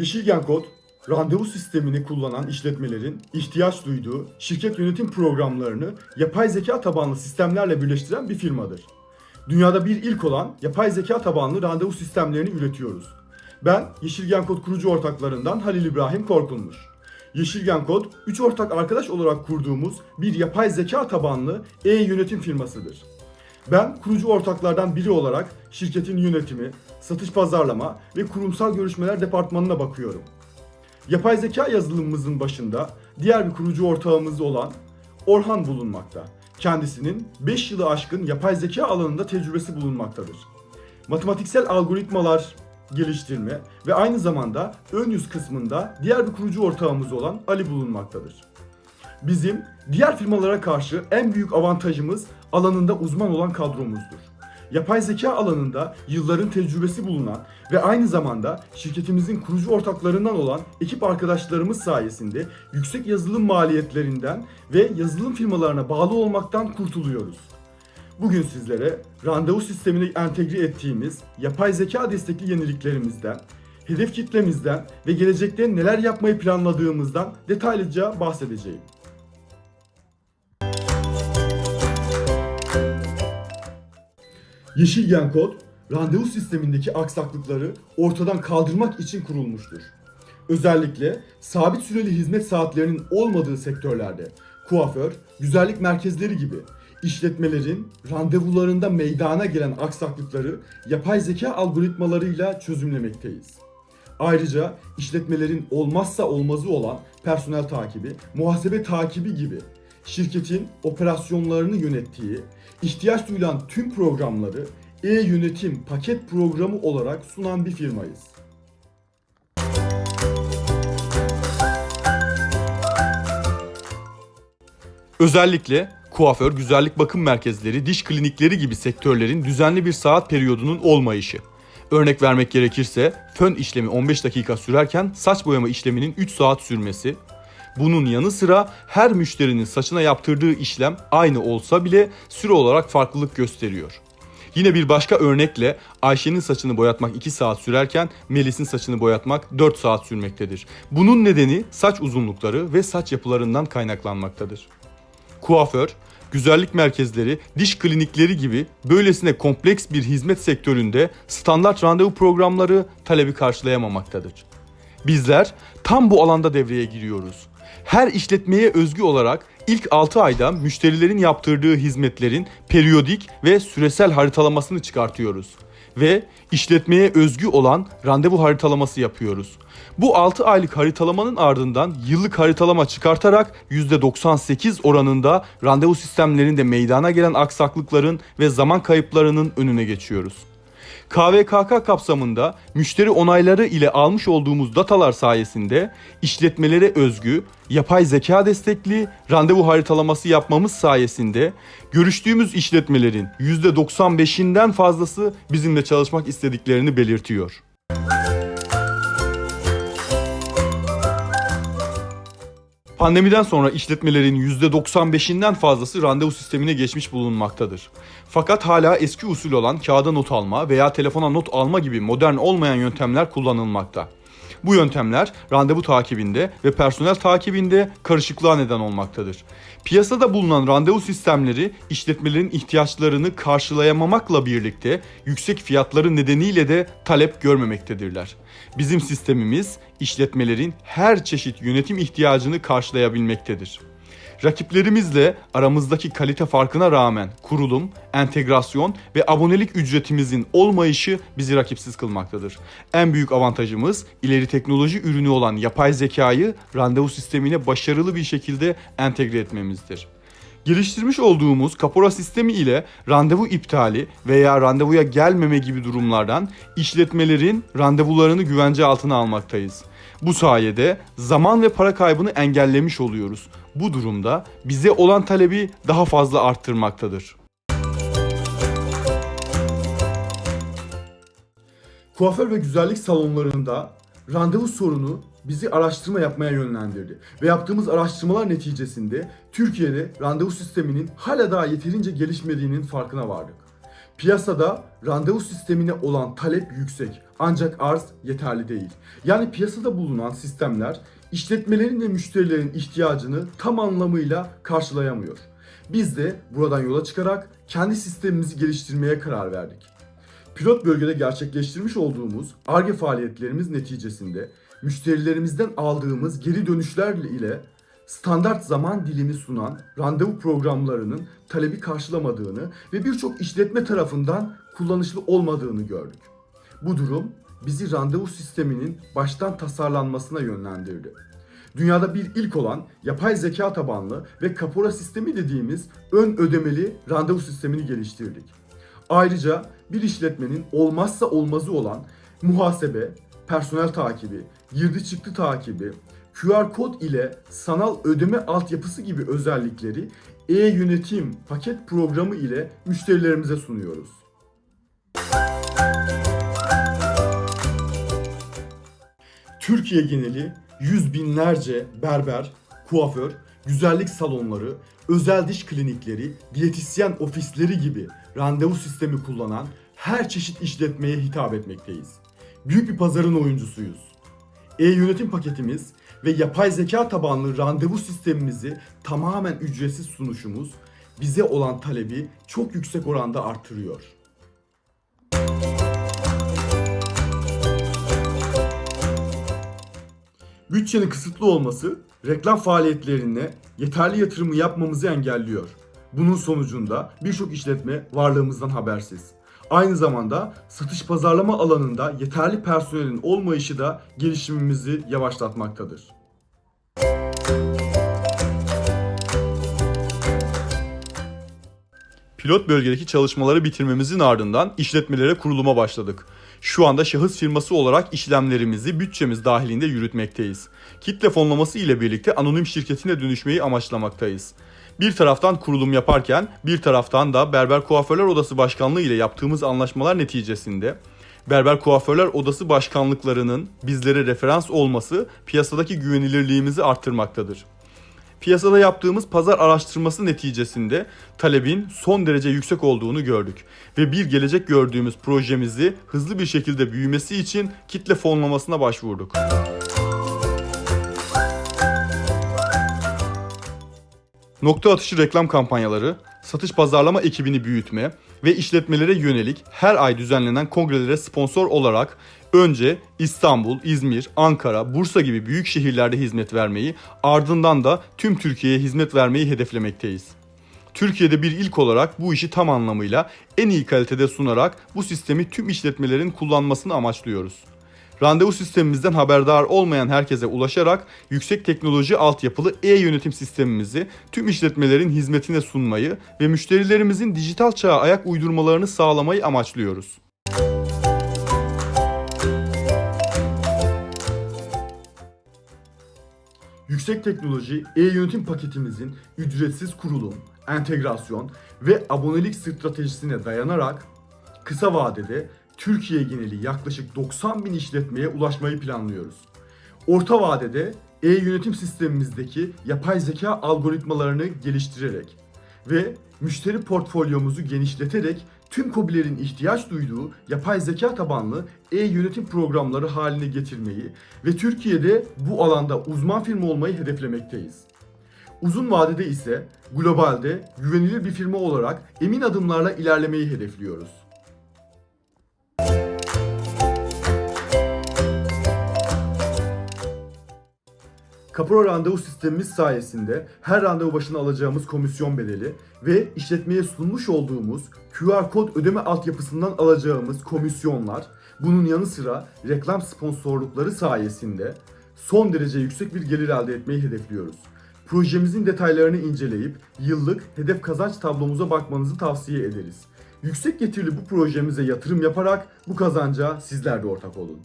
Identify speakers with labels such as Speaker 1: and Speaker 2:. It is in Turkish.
Speaker 1: Yeşilgen Kod, randevu sistemini kullanan işletmelerin ihtiyaç duyduğu şirket yönetim programlarını yapay zeka tabanlı sistemlerle birleştiren bir firmadır. Dünyada bir ilk olan yapay zeka tabanlı randevu sistemlerini üretiyoruz. Ben Yeşilgen Kod kurucu ortaklarından Halil İbrahim Korkulmuş. Yeşilgen Kod, 3 ortak arkadaş olarak kurduğumuz bir yapay zeka tabanlı e-yönetim firmasıdır. Ben kurucu ortaklardan biri olarak şirketin yönetimi, satış pazarlama ve kurumsal görüşmeler departmanına bakıyorum. Yapay zeka yazılımımızın başında diğer bir kurucu ortağımız olan Orhan bulunmakta. Kendisinin 5 yılı aşkın yapay zeka alanında tecrübesi bulunmaktadır. Matematiksel algoritmalar geliştirme ve aynı zamanda ön yüz kısmında diğer bir kurucu ortağımız olan Ali bulunmaktadır. Bizim diğer firmalara karşı en büyük avantajımız alanında uzman olan kadromuzdur. Yapay zeka alanında yılların tecrübesi bulunan ve aynı zamanda şirketimizin kurucu ortaklarından olan ekip arkadaşlarımız sayesinde yüksek yazılım maliyetlerinden ve yazılım firmalarına bağlı olmaktan kurtuluyoruz. Bugün sizlere randevu sistemine entegre ettiğimiz yapay zeka destekli yeniliklerimizden, hedef kitlemizden ve gelecekte neler yapmayı planladığımızdan detaylıca bahsedeceğim. Yeşilgen Kod, randevu sistemindeki aksaklıkları ortadan kaldırmak için kurulmuştur. Özellikle sabit süreli hizmet saatlerinin olmadığı sektörlerde kuaför, güzellik merkezleri gibi işletmelerin randevularında meydana gelen aksaklıkları yapay zeka algoritmalarıyla çözümlemekteyiz. Ayrıca işletmelerin olmazsa olmazı olan personel takibi, muhasebe takibi gibi şirketin operasyonlarını yönettiği, ihtiyaç duyulan tüm programları e-yönetim paket programı olarak sunan bir firmayız.
Speaker 2: Özellikle kuaför, güzellik bakım merkezleri, diş klinikleri gibi sektörlerin düzenli bir saat periyodunun olmayışı. Örnek vermek gerekirse fön işlemi 15 dakika sürerken saç boyama işleminin 3 saat sürmesi. Bunun yanı sıra her müşterinin saçına yaptırdığı işlem aynı olsa bile süre olarak farklılık gösteriyor. Yine bir başka örnekle Ayşe'nin saçını boyatmak 2 saat sürerken Melis'in saçını boyatmak 4 saat sürmektedir. Bunun nedeni saç uzunlukları ve saç yapılarından kaynaklanmaktadır kuaför, güzellik merkezleri, diş klinikleri gibi böylesine kompleks bir hizmet sektöründe standart randevu programları talebi karşılayamamaktadır. Bizler tam bu alanda devreye giriyoruz. Her işletmeye özgü olarak ilk 6 ayda müşterilerin yaptırdığı hizmetlerin periyodik ve süresel haritalamasını çıkartıyoruz ve işletmeye özgü olan randevu haritalaması yapıyoruz. Bu 6 aylık haritalamanın ardından yıllık haritalama çıkartarak %98 oranında randevu sistemlerinde meydana gelen aksaklıkların ve zaman kayıplarının önüne geçiyoruz. KVKK kapsamında müşteri onayları ile almış olduğumuz datalar sayesinde işletmelere özgü yapay zeka destekli randevu haritalaması yapmamız sayesinde görüştüğümüz işletmelerin %95'inden fazlası bizimle çalışmak istediklerini belirtiyor. Pandemiden sonra işletmelerin %95'inden fazlası randevu sistemine geçmiş bulunmaktadır. Fakat hala eski usul olan kağıda not alma veya telefona not alma gibi modern olmayan yöntemler kullanılmakta. Bu yöntemler randevu takibinde ve personel takibinde karışıklığa neden olmaktadır. Piyasada bulunan randevu sistemleri işletmelerin ihtiyaçlarını karşılayamamakla birlikte yüksek fiyatları nedeniyle de talep görmemektedirler. Bizim sistemimiz işletmelerin her çeşit yönetim ihtiyacını karşılayabilmektedir. Rakiplerimizle aramızdaki kalite farkına rağmen kurulum, entegrasyon ve abonelik ücretimizin olmayışı bizi rakipsiz kılmaktadır. En büyük avantajımız ileri teknoloji ürünü olan yapay zekayı randevu sistemine başarılı bir şekilde entegre etmemizdir. Geliştirmiş olduğumuz kapora sistemi ile randevu iptali veya randevuya gelmeme gibi durumlardan işletmelerin randevularını güvence altına almaktayız. Bu sayede zaman ve para kaybını engellemiş oluyoruz. Bu durumda bize olan talebi daha fazla arttırmaktadır.
Speaker 1: Kuaför ve güzellik salonlarında randevu sorunu bizi araştırma yapmaya yönlendirdi. Ve yaptığımız araştırmalar neticesinde Türkiye'de randevu sisteminin hala daha yeterince gelişmediğinin farkına vardık. Piyasada randevu sistemine olan talep yüksek ancak arz yeterli değil. Yani piyasada bulunan sistemler işletmelerin ve müşterilerin ihtiyacını tam anlamıyla karşılayamıyor. Biz de buradan yola çıkarak kendi sistemimizi geliştirmeye karar verdik. Pilot bölgede gerçekleştirmiş olduğumuz ARGE faaliyetlerimiz neticesinde müşterilerimizden aldığımız geri dönüşler ile standart zaman dilimi sunan randevu programlarının talebi karşılamadığını ve birçok işletme tarafından kullanışlı olmadığını gördük. Bu durum bizi randevu sisteminin baştan tasarlanmasına yönlendirdi. Dünyada bir ilk olan yapay zeka tabanlı ve kapora sistemi dediğimiz ön ödemeli randevu sistemini geliştirdik. Ayrıca bir işletmenin olmazsa olmazı olan muhasebe, personel takibi, girdi çıktı takibi, QR kod ile sanal ödeme altyapısı gibi özellikleri e-yönetim paket programı ile müşterilerimize sunuyoruz. Türkiye geneli yüz binlerce berber, kuaför, güzellik salonları, özel diş klinikleri, diyetisyen ofisleri gibi randevu sistemi kullanan her çeşit işletmeye hitap etmekteyiz. Büyük bir pazarın oyuncusuyuz. E-yönetim paketimiz ve yapay zeka tabanlı randevu sistemimizi tamamen ücretsiz sunuşumuz bize olan talebi çok yüksek oranda artırıyor. Bütçenin kısıtlı olması reklam faaliyetlerine yeterli yatırımı yapmamızı engelliyor. Bunun sonucunda birçok işletme varlığımızdan habersiz. Aynı zamanda satış pazarlama alanında yeterli personelin olmayışı da gelişimimizi yavaşlatmaktadır.
Speaker 2: Pilot bölgedeki çalışmaları bitirmemizin ardından işletmelere kuruluma başladık. Şu anda şahıs firması olarak işlemlerimizi bütçemiz dahilinde yürütmekteyiz. Kitle fonlaması ile birlikte anonim şirketine dönüşmeyi amaçlamaktayız. Bir taraftan kurulum yaparken bir taraftan da Berber Kuaförler Odası Başkanlığı ile yaptığımız anlaşmalar neticesinde Berber Kuaförler Odası Başkanlıklarının bizlere referans olması piyasadaki güvenilirliğimizi arttırmaktadır. Piyasada yaptığımız pazar araştırması neticesinde talebin son derece yüksek olduğunu gördük ve bir gelecek gördüğümüz projemizi hızlı bir şekilde büyümesi için kitle fonlamasına başvurduk. Nokta atışı reklam kampanyaları, satış pazarlama ekibini büyütme ve işletmelere yönelik her ay düzenlenen kongrelere sponsor olarak önce İstanbul, İzmir, Ankara, Bursa gibi büyük şehirlerde hizmet vermeyi, ardından da tüm Türkiye'ye hizmet vermeyi hedeflemekteyiz. Türkiye'de bir ilk olarak bu işi tam anlamıyla en iyi kalitede sunarak bu sistemi tüm işletmelerin kullanmasını amaçlıyoruz. Randevu sistemimizden haberdar olmayan herkese ulaşarak yüksek teknoloji altyapılı e-yönetim sistemimizi tüm işletmelerin hizmetine sunmayı ve müşterilerimizin dijital çağa ayak uydurmalarını sağlamayı amaçlıyoruz.
Speaker 1: Yüksek teknoloji e-yönetim paketimizin ücretsiz kurulum, entegrasyon ve abonelik stratejisine dayanarak kısa vadede Türkiye geneli yaklaşık 90 bin işletmeye ulaşmayı planlıyoruz. Orta vadede e-yönetim sistemimizdeki yapay zeka algoritmalarını geliştirerek ve müşteri portfolyomuzu genişleterek tüm KOBİ'lerin ihtiyaç duyduğu yapay zeka tabanlı e-yönetim programları haline getirmeyi ve Türkiye'de bu alanda uzman firma olmayı hedeflemekteyiz. Uzun vadede ise globalde güvenilir bir firma olarak emin adımlarla ilerlemeyi hedefliyoruz. Kapora randevu sistemimiz sayesinde her randevu başına alacağımız komisyon bedeli ve işletmeye sunmuş olduğumuz QR kod ödeme altyapısından alacağımız komisyonlar, bunun yanı sıra reklam sponsorlukları sayesinde son derece yüksek bir gelir elde etmeyi hedefliyoruz. Projemizin detaylarını inceleyip yıllık hedef kazanç tablomuza bakmanızı tavsiye ederiz. Yüksek getirili bu projemize yatırım yaparak bu kazanca sizler de ortak olun.